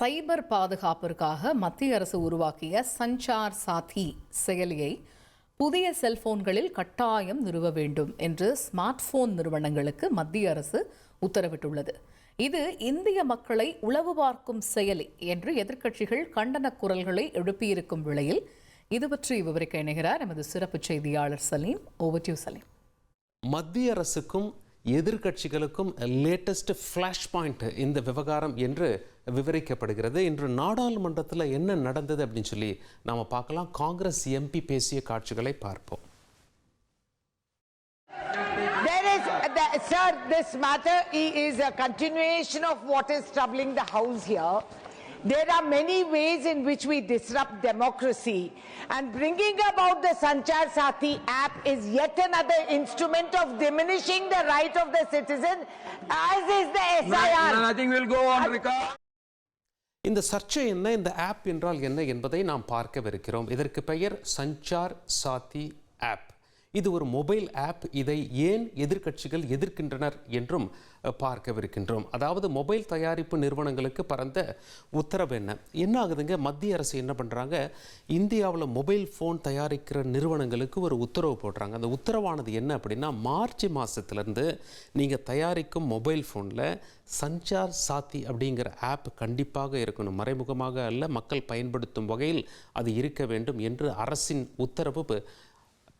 சைபர் பாதுகாப்பிற்காக மத்திய அரசு உருவாக்கிய சஞ்சார் சாத்தி செயலியை புதிய செல்போன்களில் கட்டாயம் நிறுவ வேண்டும் என்று ஸ்மார்ட் போன் நிறுவனங்களுக்கு மத்திய அரசு உத்தரவிட்டுள்ளது. இது இந்திய மக்களை உளவு பார்க்கும் செயலி என்று எதிர்க்கட்சிகள் கண்டன குரல்களை எழுப்பியிருக்கும் வேளையில் இது பற்றி விவரிக்க இணைகிறார் எமது சிறப்பு செய்தியாளர் சலீம். ஓவர் சலீம். மத்திய அரசுக்கும் எதிர்கட்சிகளுக்கும் லேட்டஸ்ட் ஃப்ளாஷ் பாயிண்ட் இந்த விவகாரம் என்று விவரிக்கப்படுகிறது. இன்று நாடாளுமன்றத்தில் என்ன நடந்தது அப்படின்னு சொல்லி நாம பார்க்கலாம். காங்கிரஸ் எம்பி பேசிய காட்சிகளை பார்ப்போம். Sir, this matter is a continuation of what is troubling the House here. There are many ways in which we disrupt democracy, and bringing about the Sanchar Sathi app is yet another instrument of diminishing the right of the citizen, as is the SIR. Nothing will go on record. இந்த சர்ச்சை என்ன இந்த app என்றால் என்ன என்பதை நாம் பார்க்கவிருக்கிறோம் இதற்கு பெயர் சஞ்சார் சாத்தி ஆப் இது ஒரு மொபைல் ஆப். இதை ஏன் எதிர்க்கட்சிகள் எதிர்க்கின்றனர் என்றும் பார்க்கவிருக்கின்றோம். அதாவது மொபைல் தயாரிப்பு நிறுவனங்களுக்கு பரந்த உத்தரவு என்ன? என்ன ஆகுதுங்க? மத்திய அரசு என்ன பண்ணுறாங்க இந்தியாவில் மொபைல் ஃபோன் தயாரிக்கிற நிறுவனங்களுக்கு ஒரு உத்தரவு போடுறாங்க. அந்த உத்தரவானது என்ன அப்படின்னா மார்ச் மாதத்துலேருந்து நீங்கள் தயாரிக்கும் மொபைல் ஃபோனில் சஞ்சார் சாத்தி அப்படிங்கிற ஆப் கண்டிப்பாக இருக்கணும். மறைமுகமாக அல்ல மக்கள் பயன்படுத்தும் வகையில் அது இருக்க வேண்டும் என்று அரசின் உத்தரவு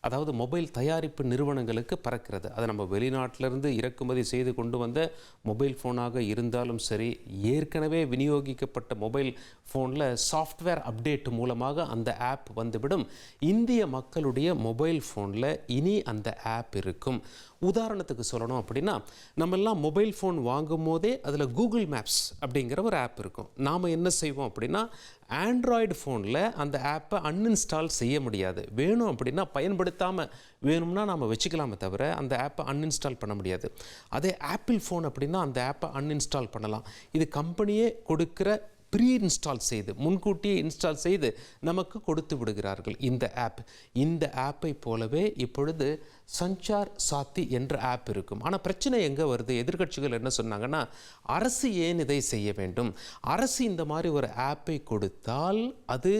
அதாவது மொபைல் தயாரிப்பு நிறுவனங்களுக்கு பறக்கிறது. அது நம்ம வெளிநாட்டிலிருந்து இறக்குமதி செய்து கொண்டு வந்த மொபைல் ஃபோனாக இருந்தாலும் சரி ஏற்கனவே விநியோகிக்கப்பட்ட மொபைல் ஃபோனில் சாஃப்ட்வேர் அப்டேட் மூலமாக அந்த ஆப் வந்துவிடும். இந்திய மக்களுடைய மொபைல் ஃபோனில் இனி அந்த ஆப் இருக்கும். உதாரணத்துக்கு சொல்லணும் அப்படின்னா நம்ம எல்லாம் மொபைல் ஃபோன் வாங்கும் போதே அதில் கூகுள் மேப்ஸ் அப்படிங்கிற ஒரு ஆப் இருக்கும். நாம் என்ன செய்வோம் அப்படின்னா ஆண்ட்ராய்டு ஃபோனில் அந்த ஆப்பை அன்இன்ஸ்டால் செய்ய முடியாது. வேணும் அப்படின்னா பயன்படுத்தாமல் வேணும்னா நாம் வச்சுக்கலாமே தவிர அந்த ஆப்பை அன்இன்ஸ்டால் பண்ண முடியாது. அதே ஆப்பிள் ஃபோன் அப்படின்னா அந்த ஆப்பை அன்இன்ஸ்டால் பண்ணலாம். இது கம்பெனியே கொடுக்குற ப்ரீ இன்ஸ்டால் செய்து முன்கூட்டியே இன்ஸ்டால் செய்து நமக்கு கொடுத்து விடுகிறார்கள் இந்த ஆப் இந்த ஆப்பை போலவே இப்பொழுது சஞ்சார் சாத்தி என்ற ஆப் இருக்கும். ஆனால் பிரச்சனை எங்கே வருது? எதிர்க்கட்சிகள் என்ன சொன்னாங்கன்னா அரசு ஏன் இதை செய்ய வேண்டும்? அரசு இந்த மாதிரி ஒரு ஆப்பை கொடுத்தால் அது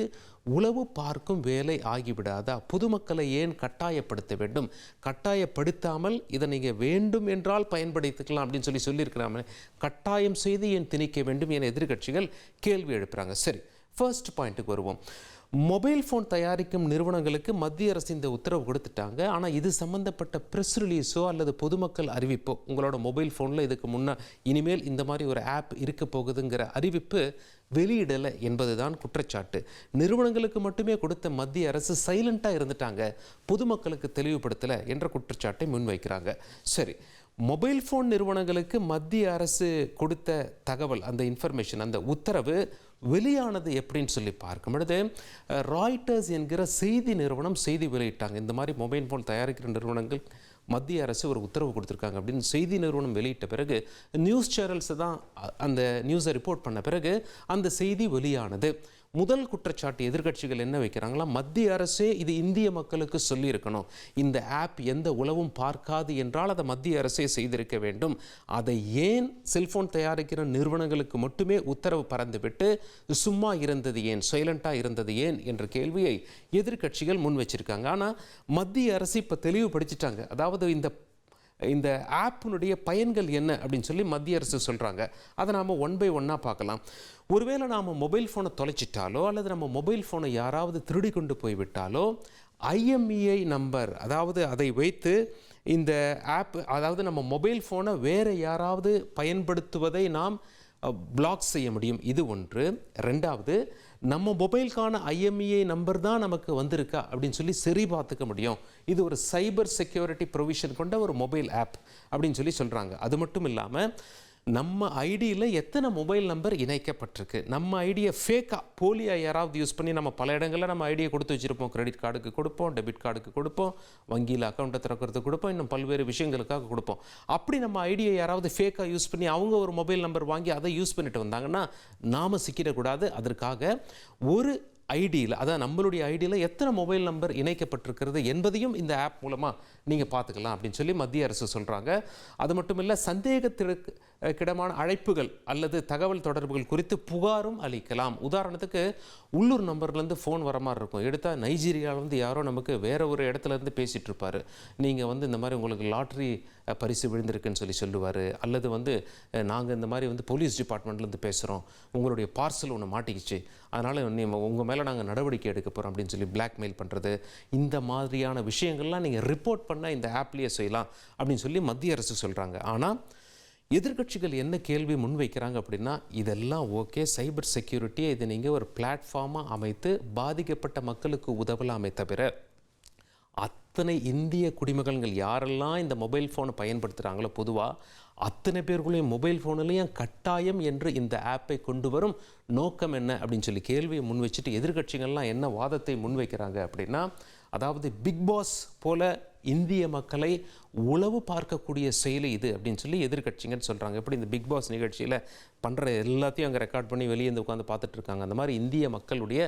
உளவு பார்க்கும் வேலை ஆகிவிடாதா? பொதுமக்களை ஏன் கட்டாயப்படுத்த வேண்டும்? கட்டாயப்படுத்தாமல் இதை நீங்கள் வேண்டும் என்றால் பயன்படுத்திக்கலாம் அப்படின்னு சொல்லி சொல்லியிருக்கிறாமல் கட்டாயம் செய்து ஏன் திணிக்க வேண்டும் என எதிர்க்கட்சிகள் கேள்வி எழுப்புகிறாங்க சரி ஃபர்ஸ்ட் பாயிண்ட்டுக்கு வருவோம். மொபைல் ஃபோன் தயாரிக்கும் நிறுவனங்களுக்கு மத்திய அரசு இந்த உத்தரவு கொடுத்துட்டாங்க. ஆனால் இது சம்பந்தப்பட்ட ப்ரெஸ் ரிலீஸோ அல்லது பொதுமக்கள் அறிவிப்போ? உங்களோட மொபைல் ஃபோனில் இதுக்கு முன்னே இனிமேல் இந்த மாதிரி ஒரு ஆப் இருக்க போகுதுங்கிற அறிவிப்பு வெளியிடலை என்பதுதான் குற்றச்சாட்டு. நிறுவனங்களுக்கு மட்டுமே கொடுத்த மத்திய அரசு சைலண்ட்டாக இருந்துட்டாங்க. பொதுமக்களுக்கு தெளிவுபடுத்தலை என்ற குற்றச்சாட்டை முன்வைக்கிறாங்க. சரி மொபைல் ஃபோன் நிறுவனங்களுக்கு மத்திய அரசு கொடுத்த தகவல் அந்த இன்ஃபர்மேஷன் அந்த உத்தரவு வெளியானது எப்படின்னு சொல்லி பார்க்கும் பொழுது ராய்டர்ஸ் என்கிற செய்தி நிறுவனம் செய்தி வெளியிட்டாங்க. இந்த மாதிரி மொபைல் ஃபோன் தயாரிக்கிற நிறுவனங்கள் மத்திய அரசு ஒரு உத்தரவு கொடுத்துருக்காங்க அப்படின்னு செய்தி நிறுவனம் வெளியிட்ட பிறகு நியூஸ் சேனல்ஸ் தான் அந்த நியூஸை ரிப்போர்ட் பண்ண பிறகு அந்த செய்தி வெளியானது. முதல் குற்றச்சாட்டு எதிர்க்கட்சிகள் என்ன வைக்கிறாங்களா மத்திய அரசே இது இந்திய மக்களுக்கு சொல்லியிருக்கணும். இந்த ஆப் எந்த உளவும் பார்க்காது என்றால் அதை மத்திய அரசே செய்திருக்க வேண்டும். அதை ஏன் செல்போன் தயாரிக்கிற நிறுவனங்களுக்கு மட்டுமே உத்தரவு பறந்துவிட்டு சும்மா இருந்தது ஏன் சைலண்டாக இருந்தது ஏன் என்ற கேள்வியை எதிர்க்கட்சிகள் முன் வச்சிருக்காங்க. ஆனால் மத்திய அரசு இப்போ தெளிவுபடுத்திட்டாங்க. அதாவது இந்த இந்த ஆப்பினுடைய பயன்கள் என்ன அப்படின்னு சொல்லி மத்திய அரசு சொல்கிறாங்க அதை நாம் ஒன் பை ஒன்னாக பார்க்கலாம். ஒருவேளை நாம் மொபைல் ஃபோனை தொலைச்சிட்டாலோ அல்லது நம்ம மொபைல் ஃபோனை யாராவது திருடி கொண்டு போய்விட்டாலோ ஐஎம்இஐ நம்பர் அதாவது அதை வைத்து இந்த ஆப் அதாவது நம்ம மொபைல் ஃபோனை வேறு யாராவது பயன்படுத்துவதை நாம் பிளாக் செய்ய முடியும். இது ஒன்று. ரெண்டாவது நம்ம மொபைலுக்கான ஐஎம்இஐ நம்பர் தான் நமக்கு வந்திருக்கா அப்படின்னு சொல்லி சரி பார்த்துக்க முடியும். இது ஒரு சைபர் செக்யூரிட்டி ப்ரொவிஷன் கொண்ட ஒரு மொபைல் ஆப் அப்படின்னு சொல்லி சொல்கிறாங்க அது மட்டும் இல்லாமல் நம்ம ஐடியில் எத்தனை மொபைல் நம்பர் இணைக்கப்பட்டிருக்கு? நம்ம ஐடியை ஃபேக்காக போலியாக யாராவது யூஸ் பண்ணி நம்ம பல இடங்களில் நம்ம ஐடியை கொடுத்து வச்சுருப்போம். கிரெடிட் கார்டுக்கு கொடுப்போம் டெபிட் கார்டுக்கு கொடுப்போம் வங்கியில் அக்கௌண்ட்டை திறக்கிறதுக்கு கொடுப்போம் இன்னும் பல்வேறு விஷயங்களுக்காக கொடுப்போம். அப்படி நம்ம ஐடியை யாராவது ஃபேக்காக யூஸ் பண்ணி அவங்க ஒரு மொபைல் நம்பர் வாங்கி அதை யூஸ் பண்ணிட்டு வந்தாங்கன்னா நாம் சிக்கிடக்கூடாது. அதற்காக ஒரு ஐடியில் அதான் நம்மளுடைய ஐடியில் எத்தனை மொபைல் நம்பர் இணைக்கப்பட்டிருக்கிறது என்பதையும் இந்த ஆப் மூலமாக நீங்கள் பார்த்துக்கலாம் அப்படின்னு சொல்லி மத்திய அரசு சொல்கிறாங்க அது மட்டும் இல்லை சந்தேகத்திற்கு கிடமான அழைப்புகள் அல்லது தகவல் தொடர்புகள் குறித்து புகாரும் அளிக்கலாம். உதாரணத்துக்கு உள்ளூர் நம்பர்லேருந்து ஃபோன் வர மாதிரி இருக்கும். எடுத்தால் நைஜீரியாவிலேருந்து யாரோ நமக்கு வேறு ஒரு இடத்துல இருந்து பேசிகிட்டு இருப்பார் நீங்கள் வந்து இந்த மாதிரி உங்களுக்கு லாட்ரி பரிசு விழுந்திருக்குன்னு சொல்லி சொல்லுவார். அல்லது வந்து நாங்கள் இந்த மாதிரி வந்து போலீஸ் டிபார்ட்மெண்ட்லேருந்து பேசுகிறோம் உங்களுடைய பார்சல் ஒன்று மாட்டிக்கிச்சு. அதனால் நீ உங்கள் மேலே நாங்கள் நடவடிக்கை எடுக்க போகிறோம் அப்படின்னு சொல்லி பிளாக்மெயில் பண்ணுறது இந்த மாதிரியான விஷயங்கள்லாம் நீங்கள் ரிப்போர்ட் பண்ண இந்த ஆப்லேயே செய்யலாம் அப்படின்னு சொல்லி மத்திய அரசு சொல்கிறாங்க ஆனால் எதிர்க்கட்சிகள் என்ன கேள்வி முன்வைக்கிறாங்க அப்படின்னா இதெல்லாம் ஓகே சைபர் செக்யூரிட்டியை இதை நீங்கள் ஒரு பிளாட்ஃபார்மாக அமைத்து பாதிக்கப்பட்ட மக்களுக்கு உதவலாமே தவிர அத்தனை இந்திய குடிமகன்கள் யாரெல்லாம் இந்த மொபைல் ஃபோனை பயன்படுத்துகிறாங்களோ பொதுவாக அத்தனை பேருக்குள்ளேயும் மொபைல் ஃபோன்லேயும் கட்டாயம் என்று இந்த ஆப்பை கொண்டு வரும் நோக்கம் என்ன? அப்படின்னு சொல்லி கேள்வியை முன் வச்சுட்டு எதிர்கட்சிகள்லாம் என்ன வாதத்தை முன்வைக்கிறாங்க அப்படின்னா அதாவது பிக் பாஸ் போல இந்திய மக்களை உளவு பார்க்கக்கூடிய செயலி இது அப்படின்னு சொல்லி எதிர்கட்சிங்கன்னு சொல்கிறாங்க எப்படி இந்த பிக் பாஸ் நிகழ்ச்சியில் பண்ணுற எல்லாத்தையும் அங்கே ரெக்கார்ட் பண்ணி வெளியே இருந்து உட்காந்து பார்த்துட்டு இருக்காங்க. அந்த மாதிரி இந்திய மக்களுடைய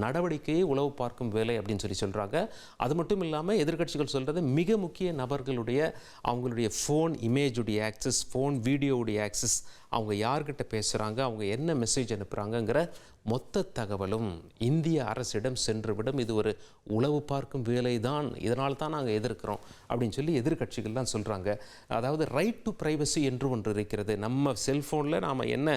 நடவடிக்கையை உளவு பார்க்கும் வேலை அப்படின்னு சொல்லி சொல்கிறாங்க அது மட்டும் இல்லாமல் எதிர்க்கட்சிகள் சொல்கிறது மிக முக்கிய நபர்களுடைய அவங்களுடைய ஃபோன் இமேஜுடைய ஆக்சஸ் ஃபோன் வீடியோவுடைய ஆக்சஸ் அவங்க யார்கிட்ட பேசுகிறாங்க அவங்க என்ன மெசேஜ் அனுப்புகிறாங்கங்கிற மொத்த தகவலும் இந்திய அரசிடம் சென்றுவிடும் இது ஒரு உளவு பார்க்கும் வேலை தான் இதனால் தான் நாங்கள் எதிர் இருக்கிறோம் அப்படின்னு சொல்லி எதிர்கட்சிகள்லாம் சொல்கிறாங்க அதாவது ரைட் டு ப்ரைவசி என்று ஒன்று இருக்கிறது. நம்ம செல்ஃபோனில் நாம் என்ன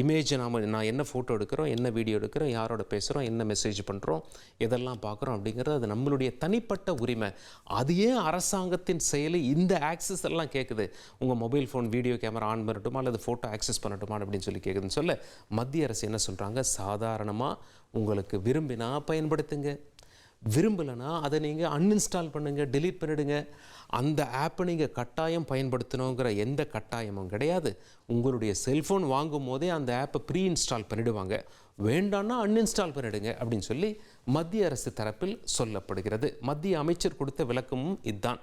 இமேஜை நாம் நான் என்ன ஃபோட்டோ எடுக்கிறோம் என்ன வீடியோ எடுக்கிறோம் யாரோட பேசுகிறோம் என்ன மெசேஜ் பண்ணுறோம் எதெல்லாம் பார்க்குறோம் அப்படிங்கிறது அது நம்மளுடைய தனிப்பட்ட உரிமை. அது ஏன் அரசாங்கத்தின் செயலி இந்த ஆக்சஸ் எல்லாம் கேட்குது உங்கள் mobile phone video camera on பண்ணட்டுமா? அல்லது ஃபோட்டோ ஆக்சஸ் பண்ணட்டுமா? அப்படின்னு சொல்லி கேட்குதுன்னு சொல்ல மத்திய அரசு என்ன சொல்கிறாங்க சாதாரணமாக உங்களுக்கு விரும்பினா பயன்படுத்துங்க. விரும்பலைன்னா அதை நீங்கள் அன்இன்ஸ்டால் பண்ணுங்கள் டெலீட் பண்ணிடுங்க. அந்த ஆப்பை நீங்கள் கட்டாயம் பயன்படுத்தணுங்கிற எந்த கட்டாயமும் கிடையாது. உங்களுடைய செல்ஃபோன் வாங்கும் போதே அந்த ஆப்பை ப்ரீ இன்ஸ்டால் பண்ணிவிடுவாங்க வேண்டான்னா அன்இன்ஸ்டால் பண்ணிடுங்க அப்படின்னு சொல்லி மத்திய அரசு தரப்பில் சொல்லப்படுகிறது. மத்திய அமைச்சர் கொடுத்த விளக்கமும் இதுதான்.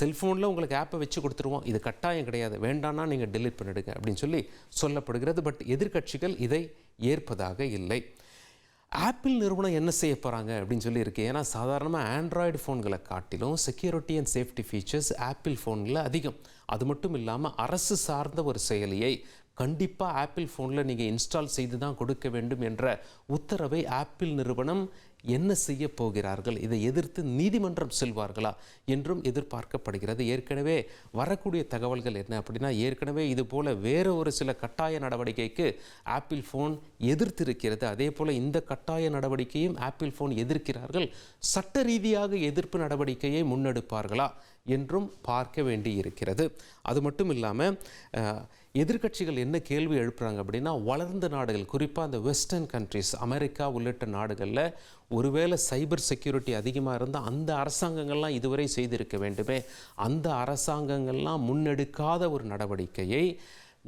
செல்ஃபோனில் உங்களுக்கு ஆப்பை வச்சு கொடுத்துருவோம். இது கட்டாயம் கிடையாது. வேண்டாம்னா நீங்கள் டெலீட் பண்ணிடுங்க அப்படின்னு சொல்லி சொல்லப்படுகிறது. பட் எதிர்க்கட்சிகள் இதை ஏற்பதாக இல்லை. ஆப்பிள் நிறுவனம் என்ன செய்ய போகிறாங்க அப்படின்னு சொல்லியிருக்கு. ஏன்னா சாதாரணமாக ஆண்ட்ராய்டு ஃபோன்களை காட்டிலும் security and safety features Apple ஃபோனில் அதிகம். அது மட்டும் இல்லாமல் அரசு சார்ந்த ஒரு செயலியை கண்டிப்பாக ஆப்பிள் ஃபோனில் நீங்கள் இன்ஸ்டால் செய்து தான் கொடுக்க வேண்டும் என்ற உத்தரவை ஆப்பிள் நிறுவனம் என்ன செய்ய போகிறார்கள்? இதை எதிர்த்து நீதிமன்றம் செல்வார்களா? என்றும் எதிர்பார்க்கப்படுகிறது. ஏற்கனவே வரக்கூடிய தகவல்கள் என்ன அப்படின்னா ஏற்கனவே இது போல வேறு ஒரு சில கட்டாய நடவடிக்கைக்கு ஆப்பிள் ஃபோன் எதிர்த்திருக்கிறது. அதே போல இந்த கட்டாய நடவடிக்கையும் ஆப்பிள் ஃபோன் எதிர்க்கிறார்கள். சட்ட ரீதியாக எதிர்ப்பு நடவடிக்கையை முன்னெடுப்பார்களா? என்றும் பார்க்க வேண்டி இருக்கிறது அது மட்டும் இல்லாமல் எதிர்க்கட்சிகள் என்ன கேள்வி எழுப்புறாங்க அப்படின்னா வளர்ந்த நாடுகள் குறிப்பாக அந்த வெஸ்டர்ன் கண்ட்ரிஸ் அமெரிக்கா உள்ளிட்ட நாடுகளில் ஒருவேளை சைபர் செக்யூரிட்டி அதிகமாக இருந்தால் அந்த அரசாங்கங்கள்லாம் இதுவரை செய்திருக்க வேண்டுமே. அந்த அரசாங்கங்கள்லாம் முன்னெடுக்காத ஒரு நடவடிக்கையை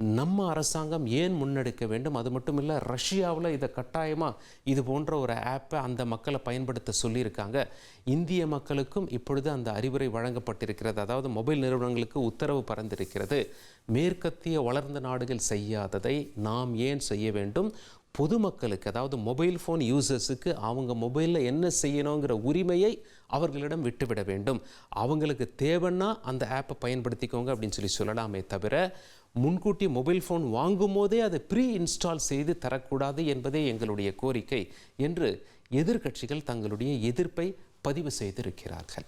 நம்ம அரசாங்கம் ஏன் முன்னெடுக்க வேண்டும்? அது மட்டும் இல்லை ரஷ்யாவில் இதை கட்டாயமாக இது போன்ற ஒரு ஆப்பை அந்த மக்களை பயன்படுத்த சொல்லியிருக்காங்க. இந்திய மக்களுக்கும் இப்பொழுது அந்த அறிவுரை வழங்கப்பட்டிருக்கிறது. அதாவது மொபைல் நிறுவனங்களுக்கு உத்தரவு பறந்திருக்கிறது. மேற்கத்திய வளர்ந்த நாடுகள் செய்யாததை நாம் ஏன் செய்ய வேண்டும்? பொதுமக்களுக்கு அதாவது மொபைல் ஃபோன் யூசர்ஸுக்கு அவங்க மொபைலில் என்ன செய்யணுங்கிற உரிமையை அவர்களிடம் விட்டுவிட வேண்டும். அவங்களுக்கு தேவைன்னா அந்த ஆப்பை பயன்படுத்திக்கோங்க அப்படின்னு சொல்லி சொல்லலாமே தவிர முன்கூட்டி மொபைல் ஃபோன் வாங்கும் போதே அதை ப்ரீ இன்ஸ்டால் செய்து தரக்கூடாது என்பதே எங்களுடைய கோரிக்கை என்று எதிர்க்கட்சிகள் தங்களுடைய எதிர்ப்பை பதிவு செய்திருக்கிறார்கள்.